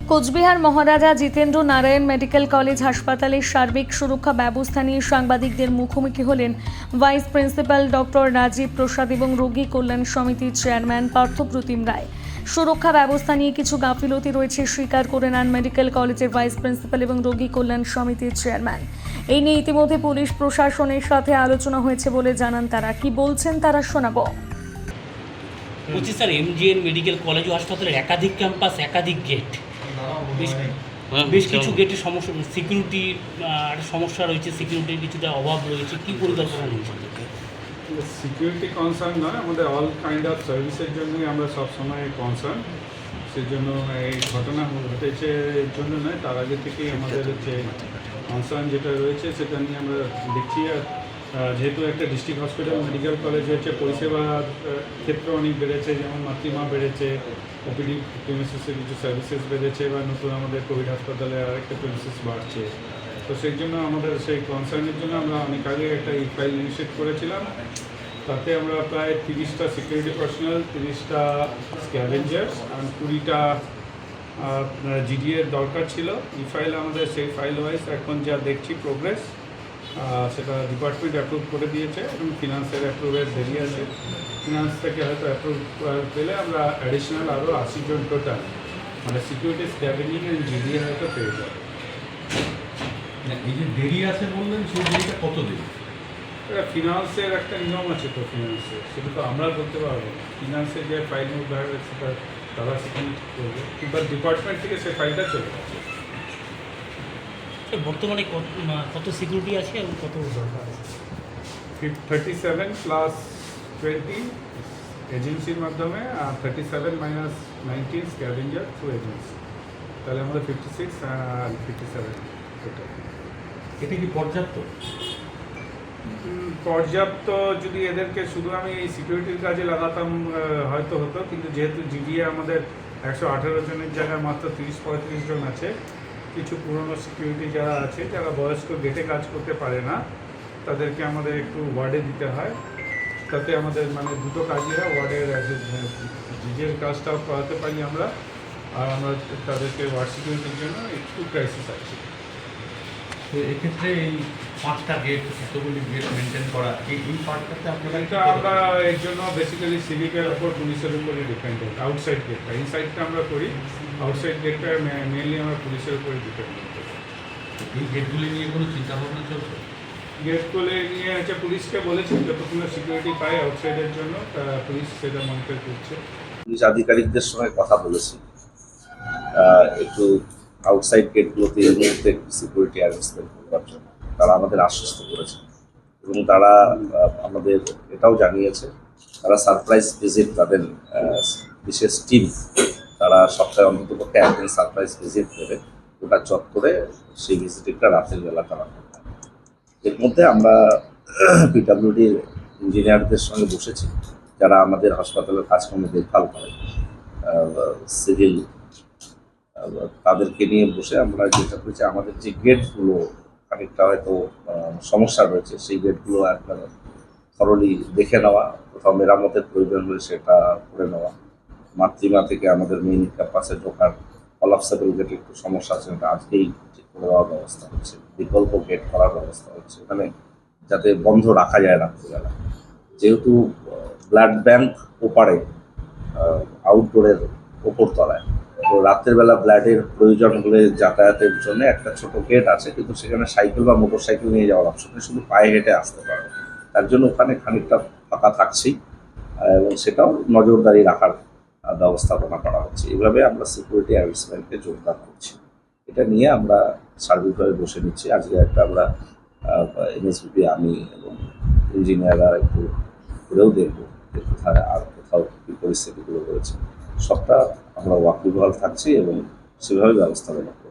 Cooch Behar Maharaja Jitendra Narayan medical college হাসপাতালের সার্বিক সুরক্ষা ব্যবস্থা নিয়ে সাংবাদিকদের মুখোমুখি হলেন vice principal doctor Rajib Prasad এবং রোগী কল্যাণ সমিতির চেয়ারম্যান পার্থপ্রতিম রায়। সুরক্ষা ব্যবস্থা নিয়ে কিছু গাফিলতি রয়েছে, স্বীকার করে নেন মেডিকেল কলেজের ভাইস প্রিন্সিপাল এবং রোগী কল্যাণ সমিতির চেয়ারম্যান। এই নিয়ে ইতিমধ্যে পুলিশ প্রশাসনের সাথে আলোচনা হয়েছে বলে জানান তারা। কি বলছেন তারা শোনাবো। বলছি স্যার, এমজিএন মেডিকেল কলেজ ও হাসপাতালের একাধিক ক্যাম্পাস, একাধিক গেট। বেশ বেশ কিছু গেটের সমস্যা সিকিউরিটির সমস্যা রয়েছে সিকিউরিটির কিছুটা অভাব রয়েছে কি পরিকল্পনা রয়েছে সিকিউরিটি কনসার্ন নয় আমাদের অল কাইন্ড অফ সার্ভিসের জন্যই আমরা সবসময় কনসার্ন সেই জন্য এই ঘটনা ঘটেছে এর জন্য নয় তার আগে থেকেই আমাদের যে কনসার্ন যেটা রয়েছে সেটা নিয়ে আমরা দেখছি আর যেহেতু একটা ডিস্ট্রিক্ট হসপিটাল মেডিকেল কলেজ হয়েছে পরিষেবার ক্ষেত্র অনেক বেড়েছে, যেমন মাতৃমা বেড়েছে ওপিডি প্রিমিসিসের কিছু সার্ভিসেস বেড়েছে, বা নতুন আমাদের কোভিড হাসপাতালে আরেকটা প্রিমিসিস বাড়ছে। তো সেই জন্য আমাদের সেই কনসার্নের জন্য আমরা অনেক আগে একটা ই ফাইল ইনিশিয়েট করেছিলাম। তাতে আমরা প্রায় তিরিশটা সিকিউরিটি পার্সোনাল তিরিশটা স্ক্যাভেঞ্জার্স আর কুড়িটা জিডিএর দরকার ছিল। ই ফাইল আমাদের সেই ফাইল ওয়াইজ এখন যা দেখছি প্রোগ্রেস সেটা ডিপার্টমেন্ট অ্যাপ্রুভ করে দিয়েছে এবং ফিনান্সের অ্যাপ্রুভের দেরি আছে। ফিনান্স থেকে হয়তো অ্যাপ্রুভ পেলে আমরা অ্যাডিশনাল আরও আশি জন টোটাল মানে সিকিউরিটি স্ক্যাভেঞ্জিং অ্যান্ড জিডিএ হয়তো পেয়ে যাবে। এই যে দেরি আছে বললেন সেই দেরিটা কত দিন এটা ফিনান্সের একটা নিয়ম আছে তো ফিনান্সের সেটা তো আমরা বলতে পারব না। ফিনান্সের যে ফাইল মুভ সেটা তারা সেখানে করবে। কিংবা ডিপার্টমেন্ট থেকে সেই ফাইলটা চলে গেছে। বর্তমানে কত সিকিউরিটি আছে এবং কত দরকার আছে? থার্টি সেভেন প্লাস টোয়েন্টি এজেন্সির মাধ্যমে আর thirty seven minus nineteen scavenger through agency তাহলে আমাদের ফিফটি সিক্স আর ফিফটি সেভেন এটা কি পর্যাপ্ত? পর্যাপ্ত যদি এদেরকে শুধু আমি এই সিকিউরিটির কাজে লাগাতাম হয়তো হতো কিন্তু যেহেতু জিডিএ আমাদের একশো আঠেরো জনের জায়গায় মাত্র তিরিশ পঁয়ত্রিশ জন আছে কিছু পুরনো সিকিউরিটি যারা আছে, যারা বয়স্ক গেটে কাজ করতে পারে না, তাদেরকে আমাদের একটু ওয়ার্ডে দিতে হয়। তাতে আমাদের মানে দুটো হয়। ওয়ার্ডের নিজের কাজটাও করাতে পারি আমরা, আর আমরা তাদেরকে ওয়ার্ড সিকিউরিটির জন্য একটু ক্রাইসিস আছে। তো এক্ষেত্রে এই পাঁচটা গেট এতগুলি গেট মেনটেন করা এই এই পার্টটাতে আপনারা এটা আমরা এর জন্য বেসিক্যালি সিভিকের উপর পুলিশের উপরে ডিপেন্ডেন্ট আউটসাইড গেটটা ইনসাইডটা আমরা করি আউটসাইড গেটটা মেনলি আমরা পুলিশের উপরে ডিপেন্ডেন্ট করি। এই গেটগুলি নিয়ে কোনো চিন্তা ভাবনা চলছে? গেটগুলো নিয়ে হচ্ছে পুলিশকে বলেছি যতক্ষণ সিকিউরিটি পাই আউটসাইডের জন্য তা পুলিশ সেটা মনিটর করছে। পুলিশ আধিকারিকদের সঙ্গে কথা বলেছি। একটু আউটসাইড গেটগুলোতে এই মুহূর্তে সিকিউরিটি অ্যারেঞ্জমেন্ট করবার জন্য তারা আমাদের আশ্বস্ত করেছে। এবং তারা আমাদের এটাও জানিয়েছে, তারা সারপ্রাইজ ভিজিট তাদের বিশেষ টিম তারা সপ্তাহে অন্ততপক্ষে একদিন সারপ্রাইজ ভিজিট দেবে। ওটা চত্বরে সেই ভিজিটিংটা রাতের বেলা তারা এর মধ্যে আমরা পিডাব্লিউডির ইঞ্জিনিয়ারদের সঙ্গে বসেছি, যারা আমাদের হাসপাতালের কাজকর্ম দেখভাল করে। সিভিল তাদেরকে নিয়ে বসে আমরা যেটা করেছি আমাদের যে গেটগুলো খানিকটা হয়তো সমস্যা রয়েছে, সেই গেটগুলো একবার থরলি দেখে নেওয়া, কোথাও মেরামতের প্রয়োজন হলে সেটা করে নেওয়া। মাতৃমা থেকে আমাদের মেইন ক্যাম্পাসে ঢোকার কলাপসেবল গেটে একটু সমস্যা আছে সেটা আজকেই ঠিক করে দেওয়ার ব্যবস্থা হচ্ছে, বিকল্প গেট করার ব্যবস্থা হচ্ছে। ওখানে যাতে বন্ধ রাখা যায় রাত্রিবেলা। যেহেতু ব্লাড ব্যাংক ওপারে আউটডোরের ওপর তলায় তো রাতের বেলা ব্লাডের প্রয়োজন হলে যাতায়াতের জন্য একটা ছোট গেট আছে, কিন্তু সেখানে সাইকেল বা মোটর সাইকেল নিয়ে যাওয়ার অপশন নেই, শুধু পায়ে হেঁটে আসতে পারবে তার জন্য ওখানে খানিকটা ফাঁকা থাকছেই এবং সেটাও নজরদারি রাখার ব্যবস্থাপনা করা হচ্ছে। এভাবে আমরা সিকিউরিটি অ্যারেঞ্জমেন্টকে জোরদার করছি। এটা নিয়ে আমরা সার্বিকভাবে বসে নিচ্ছি। আজকে একটা আমরা এনএসবিপি আমি এবং ইঞ্জিনিয়াররা একটু ঘুরেও দেখব যে কোথায় আর কোথাও কী পরিস্থিতিগুলো রয়েছে। সবটা আমরা ওয়াকিবহাল থাকছি এবং সেভাবে ব্যবস্থা করছি